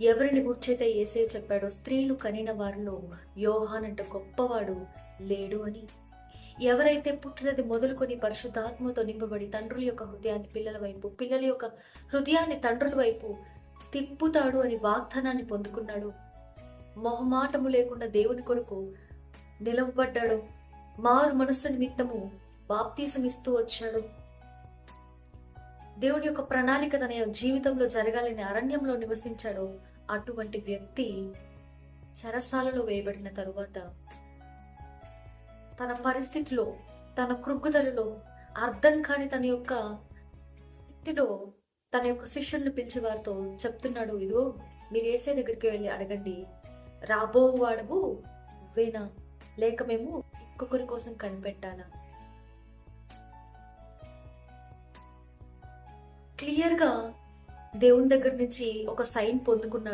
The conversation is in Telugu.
ఎవరిని గుర్చైతే ఏసే చెప్పాడో స్త్రీలు కనిన వారిలో యోహాన్ అంటే గొప్పవాడు లేడు అని. ఎవరైతే పుట్టినది మొదలుకొని పరిశుద్ధాత్మతో నింపబడి తండ్రుల యొక్క హృదయాన్ని పిల్లల వైపు పిల్లల యొక్క హృదయాన్ని తండ్రుల వైపు తిప్పుతాడు అని వాగ్దానాన్ని పొందుకున్నాడు మొహమాటము లేకుండా దేవుని కొరకు నిలవబడ్డాడు మారు మనస్సు నిమిత్తము బాప్తీసమిస్తూ వచ్చాడు. దేవుని యొక్క ప్రణాళిక తన జీవితంలో జరగాలని అరణ్యంలో నివసించాడు అటువంటి వ్యక్తి చెరసాలలో వేయబడిన తరువాత తన పరిస్థితిలో తన కృగ్గుదలలో అర్థం కాని తన యొక్క స్థితిలో తన యొక్క శిష్యులను పిలిచి వారితో చెప్తున్నాడు ఇదిగో మీరు ఏసే దగ్గరికి వెళ్ళి అడగండి. రాబో వాడవు నువ్వేనా లేక మేము ఇంకొకరి కోసం కనిపెట్టాలా? క్లియర్గా దేవుని దగ్గర నుంచి ఒక సైన్ పొందుకున్నాడు.